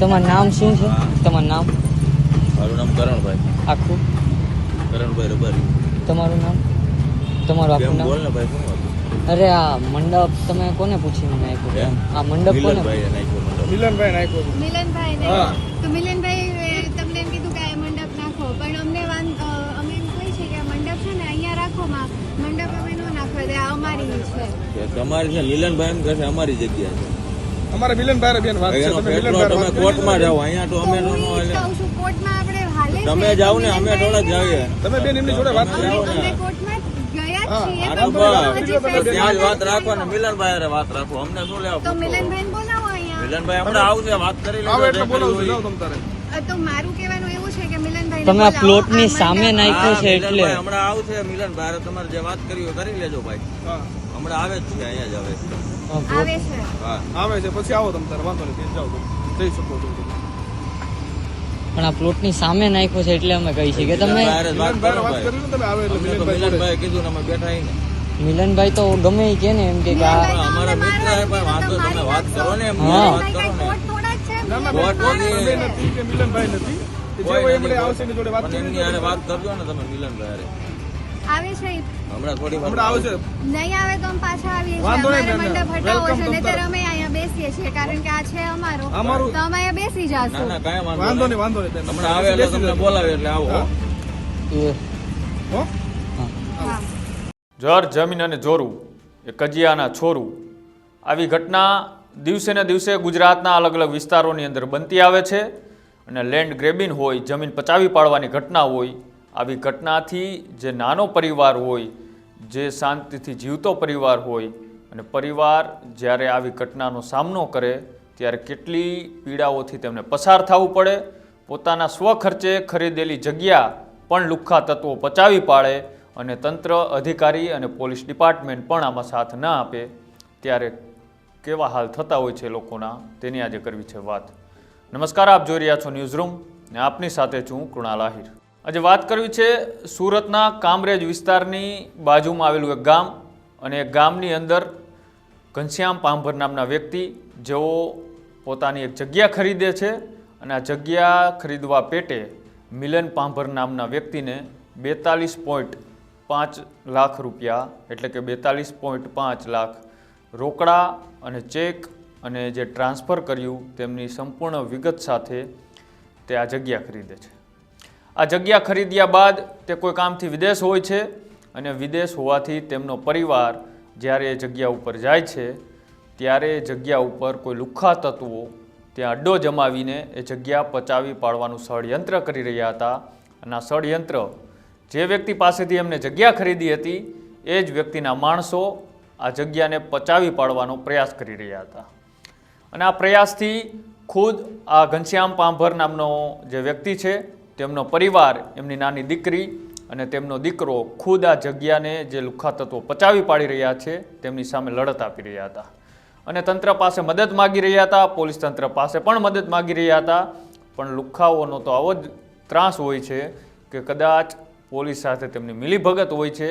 તમારું નામ શું છે? તમારું નામ? મારું નામ કરણભાઈ. આખું? કરણભાઈ રબારી. તમારું નામ? તમારું આખું બોલ નામ? ને ભાઈ શું અરે આ મંડપ તમે કોને પૂછીને નાખ્યું? આ મંડપ કોને મિલનભાઈએ નાખ્યો મંડપ. મિલનભાઈ નાખ્યો. મિલનભાઈ ને? હા. તો મિલનભાઈ તમને એમ કીધું કે આ મંડપ નાખો. પણ અમને વાન અમે એમ કહી છે કે આ મંડપ છે ને અહીંયા રાખો માં. મંડપ અમે નો નાખો એટલે આ અમારી છે. તમારી છે મિલનભાઈ એમ કહે છે અમારી જગ્યા છે. અમારે મિલનભાઈ બેન વાત છે. તમે મિલનભાઈ તમે કોર્ટમાં જાઓ અહીંયા તો અમે નો કહું છું કોર્ટમાં આપણે હાલે તમે જાઓ ને અમે થોડા જાવીએ તમે બેન એમની જોડે વાત કરી. અમે કોર્ટમાં વાત રાખો ને. મિલનભાઈ વાત રાખો. અમને શું લેવા તો મિલનભાઈ બોલાવો અહીંયા. મિલનભાઈ હમણાં આવશે વાત કરી એટલે બોલાવું તારે. તો મારું કહેવાનું એવું છે કે મિલનભાઈ તમે આ પ્લોટની સામે નાખ્યો છે એટલે. મિલનભાઈ હમણાં આવશે મિલન ભાઈ તમારે જે વાત કરી હોય કરી લેજો ભાઈ. હમણાં આવે જ છે અહીંયા જ આવે છે. આવે છે. હા. આવે છે પછી આવો તમે તારે વાંધો નહીં જાઓ જઈ શકો છો પણ આ પ્લોટની સામે નાખ્યો છે એટલે અમે કહી છીએ કે તમે મિલનભાઈ ને કીધું અમે બેઠા ને મિલનભાઈ તો ગમે કે ને એમ કે અમારા મિત્ર હે, પણ તમે વાત કરો ને, એમ વાત કરો ને. ના ના. મિલનભાઈ નથી. કે મિલનભાઈ નથી કે જે કોઈ હોય નથી, એમણે આવશે એની જોડે વાત પણ કરી એમની વાત કરજો ને તમે મિલનભાઈ આવે છે હમણાં થોડી હમણાં આવશે. નહીં આવે તો અમે પાછા આવીએ છીએ. વાંધો નહીં, અમારે બેન. મંડપ હટાવો છે Welcome નહીંતર અમે અહીંયા બેસીએ છીએ કારણ કે આ છે અમારો. અમારું તો અમે અહીંયા બેસી ના ના કાંઈ વાંધો વાંધો નહીં. નહીં વાંધો નહીં હમણાં આવે એટલે તમને બોલાવે એટલે આવો હો? જર જમીન અને જોરું એ કજિયાના છોરું. આવી ઘટના દિવસે ને દિવસે ગુજરાતના અલગ અલગ વિસ્તારોની અંદર બનતી આવે છે. અને લેન્ડ ગ્રેબિન હોય, જમીન પચાવી પાડવાની ઘટના હોય, આવી ઘટનાથી જે નાનો પરિવાર હોય, જે શાંતિથી જીવતો પરિવાર હોય અને પરિવાર જ્યારે આવી ઘટનાનો સામનો કરે, ત્યારે કેટલી પીડાઓથી તેમને પસાર થવું પડે, પોતાના સ્વખર્ચે ખરીદેલી જગ્યા પણ લુખ્ખા તત્વો પચાવી પાડે અને તંત્ર, અધિકારી અને પોલીસ ડિપાર્ટમેન્ટ પણ આમાં સાથ ન આપે, ત્યારે કેવા હાલ થતા હોય છે લોકોના, તેની આજે કરવી છે વાત. નમસ્કાર, આપ જોઈ રહ્યા છો ન્યૂઝ રૂમ ને આપની સાથે છું કૃણાલ આહિર. આજે વાત કરવી છે સુરતના કામરેજ વિસ્તારની બાજુમાં આવેલું એક ગામ અને એ ગામની અંદર ઘનશ્યામ પાંભર નામના વ્યક્તિ, જેઓ પોતાની એક જગ્યા ખરીદે છે અને આ જગ્યા ખરીદવા પેટે મિલન પાંભર નામના વ્યક્તિને બેતાલીસ પોઈન્ટ પાંચ લાખ રૂપિયા એટલે કે બેતાલીસ પોઈન્ટ પાંચ લાખ રોકડા અને ચેક અને જે ટ્રાન્સફર કર્યું તેમની સંપૂર્ણ વિગત સાથે તે આ જગ્યા ખરીદે છે. આ જગ્યા ખરીદ્યા બાદ તે કોઈ કામથી વિદેશ હોય છે અને વિદેશ હોવાથી તેમનો પરિવાર જ્યારે એ જગ્યા ઉપર જાય છે, ત્યારે એ જગ્યા ઉપર કોઈ લુખ્ખા તત્વો ત્યાં અડ્ડો જમાવીને એ જગ્યા પચાવી પાડવાનું ષડયંત્ર કરી રહ્યા હતા અને આ ષડયંત્ર જે વ્યક્તિ પાસેથી એમને જગ્યા ખરીદી હતી, એ જ વ્યક્તિના માણસો આ જગ્યાને પચાવી પાડવાનો પ્રયાસ કરી રહ્યા હતા. અને આ પ્રયાસથી ખુદ આ ઘનશ્યામ પાંભર નામનો જે વ્યક્તિ છે, તેમનો પરિવાર, એમની નાની દીકરી અને તેમનો દીકરો ખુદ આ જગ્યાને જે લુખ્ખા તત્વો પચાવી પાડી રહ્યા છે, તેમની સામે લડત આપી રહ્યા હતા. અને તંત્ર પાસે મદદ માગી રહ્યા હતા, પોલીસ તંત્ર પાસે પણ મદદ માગી રહ્યા હતા, પણ લુખ્ખાઓનો તો આવો જ ત્રાસ હોય છે કે કદાચ પોલીસ સાથે તેમની મિલીભગત હોય છે,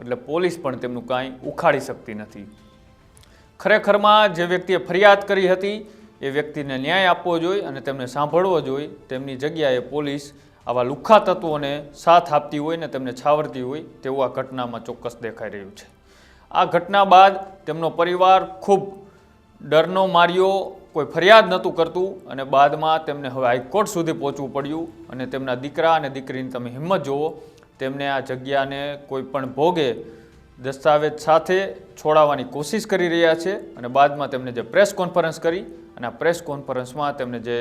એટલે પોલીસ પણ તેમનું કાંઈ ઉખાડી શકતી નથી. ખરેખરમાં જે વ્યક્તિએ ફરિયાદ કરી હતી, એ વ્યક્તિને ન્યાય આપવો જોઈએ અને તેમને સાંભળવો જોઈએ. તેમની જગ્યાએ પોલીસ આવા લુખ્ખા તત્વોને સાથ આપતી હોય ને તેમને છાવરતી હોય તેવું આ ઘટનામાં ચોક્કસ દેખાઈ રહ્યું છે. આ ઘટના બાદ તેમનો પરિવાર ખૂબ ડરનો માર્યો, કોઈ ફરિયાદ નહોતું કરતું અને બાદમાં તેમને હવે હાઈકોર્ટ સુધી પહોંચવું પડ્યું અને તેમના દીકરા અને દીકરીની તમે હિંમત જુઓ, તેમને આ જગ્યાને કોઈ પણ ભોગે દસ્તાવેજ સાથે છોડાવવાની કોશિશ કરી રહ્યા છે અને બાદમાં તેમણે જે પ્રેસ કોન્ફરન્સ કરી અને આ પ્રેસ કોન્ફરન્સમાં તેમણે જે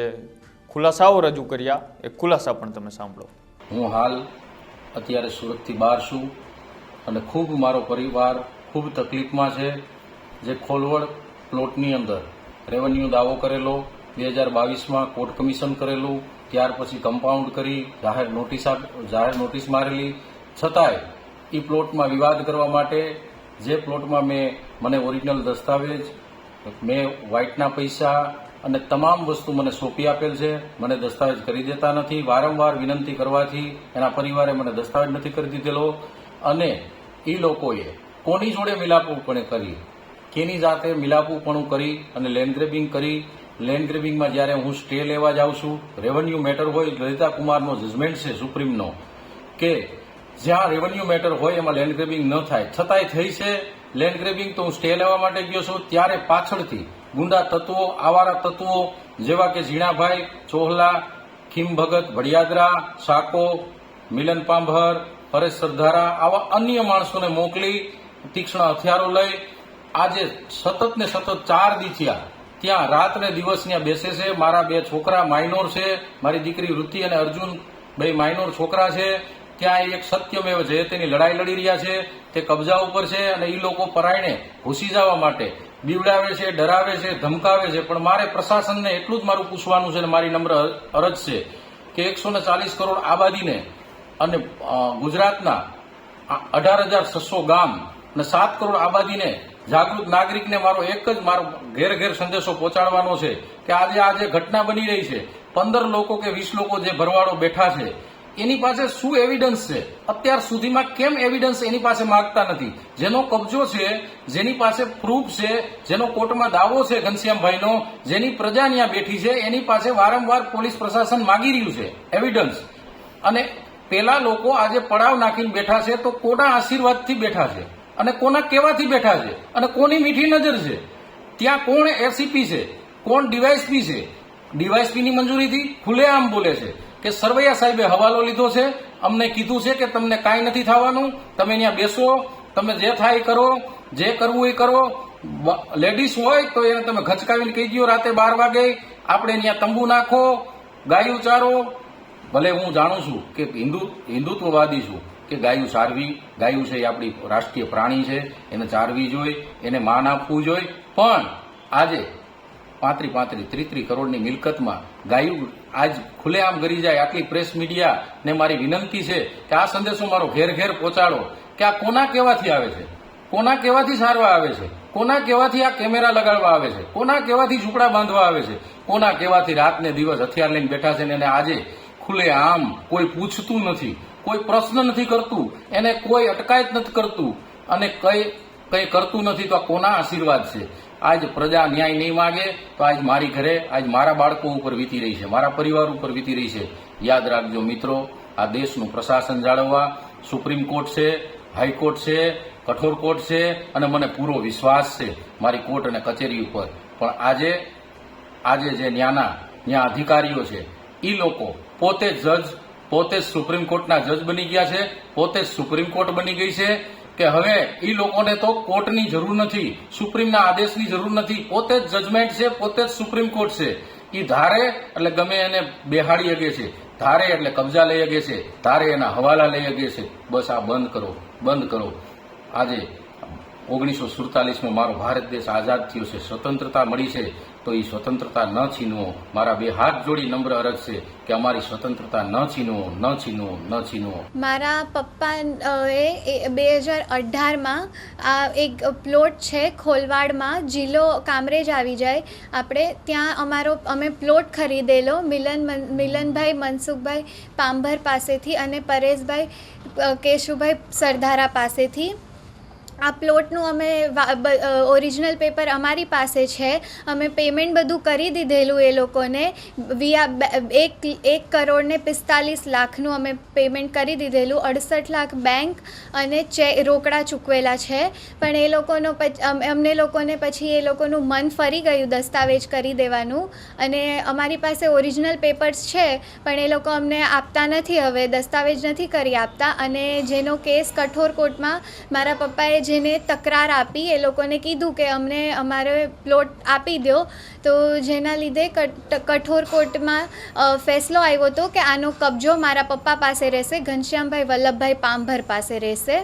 ખુલાસાઓ રજૂ કર્યા, એ ખુલાસા પણ તમે સાંભળો. હું હાલ અત્યારે સુરતથી બહાર છું અને ખૂબ મારો પરિવાર ખૂબ તકલીફમાં છે. જે ખોલવડ પ્લોટની અંદર રેવન્યુ દાવો કરેલો, બે હજાર બાવીસમાં કોર્ટ કમિશન કરેલું, ત્યાર પછી કમ્પાઉન્ડ કરી, જાહેર નોટિસ જાહેર નોટિસ મારેલી. છતાંય એ પ્લોટમાં વિવાદ કરવા માટે જે પ્લોટમાં મેં મને ઓરિજિનલ દસ્તાવેજ, મેં વ્હાઇટના પૈસા અને તમામ વસ્તુ મને સોંપી આપેલ છે. મને દસ્તાવેજ કરી દેતા નથી. વારંવાર વિનંતી કરવાથી એના પરિવારે મને દસ્તાવેજ નથી કરી દીધેલો. અને એ લોકોએ કોની જોડે મિલાપુપણે કરી? કેની જાતે મિલાપુપણું કરી અને લેન્ડ ગ્રેબિંગ કરી? લેન્ડ ગ્રેબિંગમાં જ્યારે હું સ્ટે લેવા જાઉં છું, રેવન્યુ મેટર હોય લલિતા કુમારનો જજમેન્ટ છે સુપ્રીમનો, કે જ્યાં રેવન્યુ મેટર હોય એમાં લેન્ડ ગ્રેબિંગ ન થાય. છતાંય થઈ છે. લેન્ડ ગ્રેબિંગ તો હું સ્ટે લેવા માટે ગયો છું. ત્યારે પાછળથી ગુંડા તત્વો, આવારા તત્વો, જેવા કે ઝીણાભાઈ, ચોહલા ખીમ ભગત ભડિયાદરા સાકો, મિલન પાંભર પરેશ સરધારા આવા અન્ય માણસોને મોકલી, તીક્ષ્ણ હથિયારો લઈ, આજે સતત ને સતત ચાર દી ત્યાં રાત ને દિવસ ત્યાં બેસે છે. મારા બે છોકરા માઇનોર છે. મારી દીકરી વૃત્તિ અને અર્જુન બે માઇનોર છોકરા છે. ત્યાં એક સત્યમેવ તેની લડાઈ લડી રહ્યા છે, તે કબજા ઉપર છે અને એ લોકો પરાયણે ઘૂસી જવા માટે બીવડાવે છે, ડરાવે છે, ધમકાવે છે. પણ મારે પ્રશાસનને એટલું જ મારું પૂછવાનું છે અને મારી નમ્ર અરજ છે કે એકસો ચાલીસ કરોડ આબાદીને અને ગુજરાતના અઢાર હજાર છસો ગામ અને સાત કરોડ આબાદીને જાગૃત નાગરિકને મારો એક જ મારો ઘેર ઘેર સંદેશો પહોંચાડવાનો છે કે આજે આ જે ઘટના બની રહી છે, પંદર લોકો કે વીસ લોકો જે ભરવાડો બેઠા છે એની પાસે શું એવિડન્સ છે? અત્યાર સુધીમાં કેમ એવિડન્સ એની પાસે માગતા નથી? જેનો કબજો છે, જેની પાસે પ્રૂફ છે, જેનો કોર્ટમાં દાવો છે ઘનશ્યામભાઈનો, જેની પ્રજા ત્યાં બેઠી છે, એની પાસે વારંવાર પોલીસ પ્રશાસન માગી રહ્યું છે. એવિડન્સ અને પેલા લોકો આજે પડાવ નાખીને બેઠા છે તો કોના આશીર્વાદથી બેઠા છે? અને કોના કેવાથી બેઠા છે? અને કોની મીઠી નજર છે? ત્યાં કોણ એસીપી છે? કોણ ડીવાયસપી છે? ડીવાયસપીની મંજૂરીથી ખુલ્લેઆમ બોલે છે. કે સરવૈયા સાહેબે હવાલો લીધો છે, અમને કીધું છે કે તમને કાંઈ નથી થવાનું, તમે ત્યાં બેસો, તમે જે થાય એ કરો, જે કરવું એ કરો. લેડીઝ હોય તો એને તમે ઘચકાવીને કહી દો રાતે બાર વાગે, આપણે ત્યાં તંબુ નાખો, ગાયું ચારો. ભલે હું જાણું છું કે હિન્દુ, હિન્દુત્વવાદી છું કે ગાયું ચારવી ગાયું છે એ આપણી રાષ્ટ્રીય પ્રાણી છે, એને ચારવી જોઈએ એને માન આપવું જોઈએ પણ આજે પાંત્રી પાંત્રી ત્રીત્રી કરોડની મિલકતમાં ગાયું આજ ખુલ્લેઆમ ગરી જાય. આટલી પ્રેસ મીડિયા ને મારી વિનંતી છે કે આ સંદેશો મારો ઘેર ઘેર પહોંચાડો. કે આ કોના કહેવાથી આવે છે? કોના કહેવાથી સારવા આવે છે? કોના કહેવાથી આ કેમેરા લગાડવા આવે છે? કોના કહેવાથી ઝૂંપડા બાંધવા આવે છે? કોના કહેવાથી રાતને દિવસ હથિયાર લઈને બેઠા છે ને આજે ખુલ્લેઆમ કોઈ પૂછતું નથી, કોઈ પ્રશ્ન નથી કરતું, એને કોઈ અટકાયત નથી કરતું અને કઈ કઈ કરતું નથી તો આ કોના આશીર્વાદ છે? આજ પ્રજા ન્યાય નહીં માગે તો આજ મારી ઘરે, આજ મારા બાળકો ઉપર વીતી રહી છે, મારા પરિવાર ઉપર વીતી રહી છે. યાદ રાખજો મિત્રો, આ દેશનું પ્રશાસન જાળવવા સુપ્રીમ કોર્ટ છે, હાઈકોર્ટ છે, કઠોર કોર્ટ છે અને મને પૂરો વિશ્વાસ છે મારી કોર્ટ અને કચેરી ઉપર. પણ આજે આજે જે ન્યાના, ન્યા અધિકારીઓ છે એ લોકો પોતે જજ, પોતે સુપ્રીમ કોર્ટના જજ બની ગયા છે, પોતે સુપ્રીમ કોર્ટ બની ગઈ છે કે હવે એ લોકોને તો કોર્ટની જરૂર નથી, સુપ્રીમના આદેશની જરૂર નથી, પોતે જ જજમેન્ટ છે, પોતે જ સુપ્રીમ કોર્ટ છે. એ ધારે એટલે ગમે એને બેહાડી શકે છે, ધારે એટલે કબજા લઈ શકે છે, ધારે એના હવાલા લઈ શકે છે. બસ આ બંધ કરો બંધ કરો. આજે ઓગણીસો સુડતાલીસમાં મારો ભારત દેશ આઝાદ થયો છે, સ્વતંત્રતા મળી છે. તો એ સ્વતંત્રતા ન છીનવો. મારા બે હાથ જોડી નમ્ર અરજ છે કે અમારી સ્વતંત્રતા ન છીનવો ન છીનવો ન છીનવો. મારા પપ્પા એ બે હજાર અઢારમાં આ એક પ્લોટ છે ખોલવાડમાં. જિલ્લો કામરેજ આવી જાય. આપણે ત્યાં અમારો, અમે પ્લોટ ખરીદેલો મિલન મિલનભાઈ મનસુખભાઈ પાંભર પાસેથી અને પરેશભાઈ કેશુભાઈ સરદારા પાસેથી. આ પ્લોટનું અમે ઓરિજિનલ પેપર અમારી પાસે છે. અમે પેમેન્ટ બધું કરી દીધેલું એ લોકોને. વિયા એક એક કરોડ ને પિસ્તાલીસ લાખનું અમે પેમેન્ટ કરી દીધેલું. અડસઠ લાખ બેંક અને ચે રોકડા ચૂકવેલા છે. પણ એ લોકોનો અમને લોકોને પછી એ લોકોનું મન ફરી ગયું દસ્તાવેજ કરી દેવાનું. અને અમારી પાસે ઓરિજિનલ પેપર્સ છે, પણ એ લોકો અમને આપતા નથી હવે, દસ્તાવેજ નથી કરી આપતા. અને જેનો કેસ કઠોર કોર્ટમાં મારા પપ્પાએ જેને તકરાર આપી એ લોકોને કીધું કે અમને અમારે પ્લોટ આપી દો. તો જેના લીધે કઠોર કોર્ટમાં ફેસલો આવ્યો હતો કે આનો કબજો મારા પપ્પા પાસે રહેશે, ઘનશ્યામભાઈ વલ્લભભાઈ પાંભર પાસે રહેશે.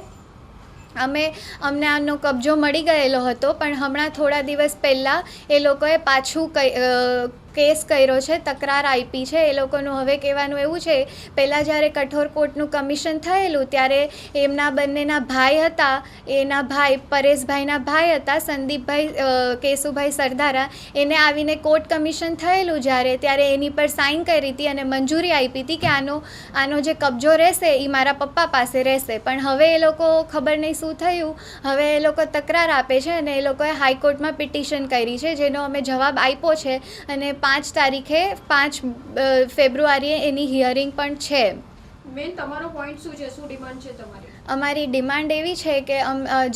અમે, અમને આનો કબજો મળી ગયેલો હતો, પણ હમણાં થોડા દિવસ પહેલાં એ લોકોએ પાછું કઈ કેસ કર્યો છે, તકરાર આપી છે. એ લોકોનું હવે કહેવાનું એવું છે, પહેલાં જ્યારે કઠોર કોર્ટનું કમિશન થયેલું, ત્યારે એમના બંનેના ભાઈ હતા. એના ભાઈ, પરેશભાઈના ભાઈ હતા, સંદીપભાઈ કેશુભાઈ સરદારા. એને આવીને કોર્ટ કમિશન થયેલું જ્યારે, ત્યારે એની પર સાઇન કરી હતી અને મંજૂરી આપી હતી કે આનો આનો જે કબજો રહેશે એ મારા પપ્પા પાસે રહેશે. પણ હવે એ લોકો ખબર નહીં શું થયું. હવે એ લોકો તકરાર આપે છે અને એ લોકોએ હાઈકોર્ટમાં પિટિશન કરી છે, જેનો અમે જવાબ આપ્યો છે. અને પાંચ તારીખે, પાંચ ફેબ્રુઆરીએ એની હિયરિંગ પણ છે. મેન તમારો પોઈન્ટ શું છે? શું ડિમાન્ડ છે તમારી? અમારી ડિમાન્ડ એવી છે કે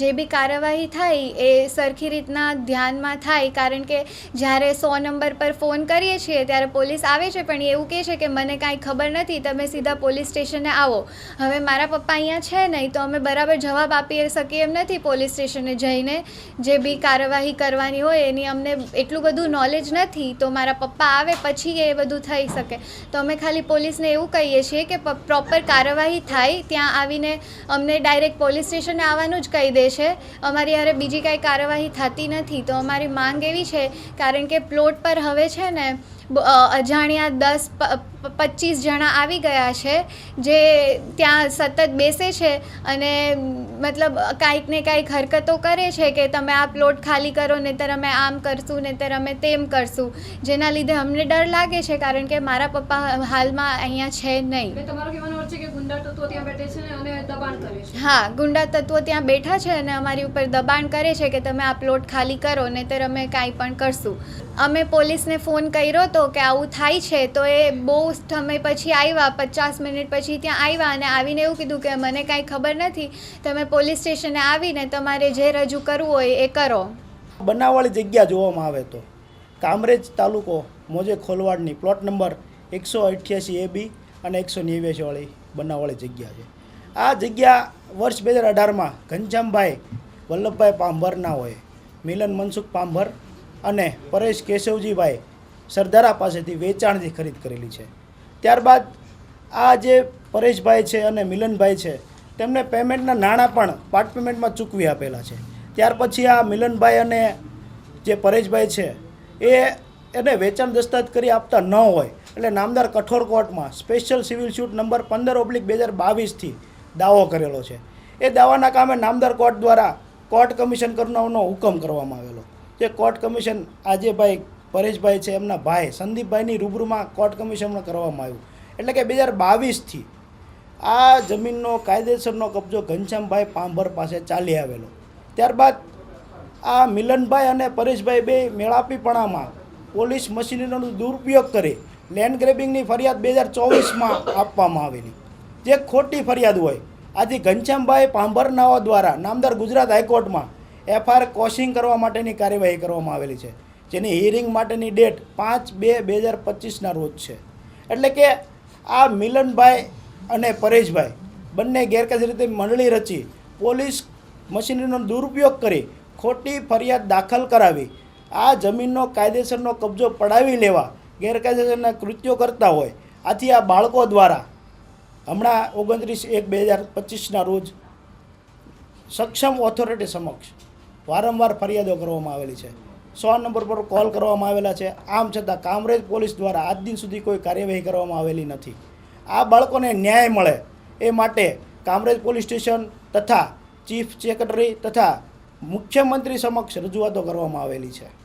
જે બી કાર્યવાહી થાય એ સરખી રીતના ધ્યાનમાં થાય, કારણ કે જ્યારે સો નંબર પર ફોન કરીએ છીએ ત્યારે પોલીસ આવે છે, પણ એવું કહે છે કે મને કાંઈ ખબર નથી, તમે સીધા પોલીસ સ્ટેશને આવો. હવે મારા પપ્પા અહીંયા છે નહીં, તો અમે બરાબર જવાબ આપી શકીએ એમ નથી પોલીસ સ્ટેશને જઈને. જે બી કાર્યવાહી કરવાની હોય એની અમને એટલું બધું નોલેજ નથી, તો મારા પપ્પા આવે પછી એ બધું થઈ શકે. તો અમે ખાલી પોલીસને એવું કહીએ છીએ કે પ્રોપર કાર્યવાહી થાય, ત્યાં આવીને અમને ડાયરેક્ટ પોલીસ સ્ટેશને આવવાનું જ કહી દે છે. અમારી હારે બીજી કાંઈ કાર્યવાહી થતી નથી. તો અમારી માંગ એવી છે, કારણ કે પ્લોટ પર હવે છે ને અજાણ્યા દસ પચીસ જણા આવી ગયા છે જે ત્યાં સતત બેસે છે અને મતલબ કાંઈક ને કાંઈક હરકતો કરે છે કે તમે આ પ્લોટ ખાલી કરો નહીંતર અમે આમ કરશું નહીંતર અમે તેમ કરશું. જેના લીધે અમને ડર લાગે છે કારણ કે મારા પપ્પા હાલમાં અહીંયા છે નહીં. હા ગુંડા તત્વો ત્યાં બેઠા છે અને અમારી ઉપર દબાણ કરે છે કે તમે આ પ્લોટ ખાલી કરો નહીંતર અમે કાંઈ પણ કરશું. અમે પોલીસને ફોન કર્યો હતો કે આવું થાય છે, તો એ બહુ સમય પછી આવ્યા, પચાસ મિનિટ પછી ત્યાં આવ્યા અને આવીને એવું કીધું કે મને કાંઈ ખબર નથી, તમે પોલીસ સ્ટેશને આવીને તમારે જે રજૂ કરવું હોય એ કરો. બનાવવાળી જગ્યા જોવામાં આવે તો. કામરેજ તાલુકો, મોજે ખોલવાડની પ્લોટ નંબર એકસો અઠ્યાસી એ બી અને એકસો નેવ્યાસીવાળી બનાવવાળી જગ્યા છે. આ જગ્યા વર્ષ બે હજાર અઢારમાં ઘનશ્યામભાઈ વલ્લભભાઈ પાંભરના હોય, મિલન મનસુખ પાંભર અને પરેશ કેશવજીભાઈ સરદારા પાસેથી વેચાણથી ખરીદ કરેલી છે. ત્યારબાદ આ જે પરેશભાઈ છે અને મિલનભાઈ છે, તેમને પેમેન્ટના નાણાં પણ પાર્ટ પેમેન્ટમાં ચૂકવી આપેલા છે. ત્યાર પછી આ મિલનભાઈ અને જે પરેશભાઈ છે, એ એને વેચાણ દસ્તાવેજ કરી આપતા ન હોય, એટલે નામદાર કઠોર કોર્ટમાં સ્પેશિયલ સિવિલ સ્યુટ નંબર પંદર ઓબ્લિક બે હજાર બાવીસથી દાવો કરેલો છે. એ દાવાના કામે નામદાર કોર્ટ દ્વારા કોર્ટ કમિશન કરવાનો હુકમ કરવામાં આવેલો. જે કોર્ટ કમિશન આજે ભાઈ પરેશભાઈ છે, એમના ભાઈ. સંદીપભાઈની રૂબરૂમાં કોર્ટ કમિશનમાં કરવામાં આવ્યું. એટલે કે બે હજાર બાવીસથી આ જમીનનો કાયદેસરનો કબજો ઘનશ્યામભાઈ પાંભર પાસે ચાલી આવેલો. ત્યારબાદ આ મિલનભાઈ અને પરેશભાઈ બે મેળાપીપણામાં પોલીસ મશીનરીનો દુરુપયોગ કરી લેન્ડ ગ્રેબિંગની ફરિયાદ બે હજાર ચોવીસમાં આપવામાં આવેલી. જે ખોટી ફરિયાદ હોય, આથી ઘનશ્યામભાઈ પાંભરનાઓ દ્વારા નામદાર ગુજરાત હાઈકોર્ટમાં એફઆઈઆર કોશિંગ કરવા માટેની કાર્યવાહી કરવામાં આવેલી છે. જેની હિયરિંગ માટેની ડેટ પાંચ બે બે હજાર પચીસના રોજ છે. એટલે કે આ મિલનભાઈ અને પરેશભાઈ બંને ગેરકાયદે રીતે મંડળી રચી પોલીસ મશીનરીનો દુરુપયોગ કરી ખોટી ફરિયાદ દાખલ કરાવી. આ જમીનનો કાયદેસરનો કબજો પડાવી લેવા ગેરકાયદેસરના કૃત્યો કરતા હોય. આથી આ બાળકો દ્વારા હમણાં ઓગણત્રીસ એક બે હજાર પચીસના રોજ સક્ષમ ઓથોરિટી સમક્ષ વારંવાર ફરિયાદો કરવામાં આવેલી છે. સો નંબર પર કોલ કરવામાં આવેલા છે. આમ છતાં કામરેજ પોલીસ દ્વારા આજ દિન સુધી કોઈ કાર્યવાહી કરવામાં આવેલી નથી. આ બાળકોને ન્યાય મળે એ માટે કામરેજ પોલીસ સ્ટેશન તથા ચીફ સેક્રેટરી તથા મુખ્યમંત્રી સમક્ષ રજૂઆતો કરવામાં આવેલી છે.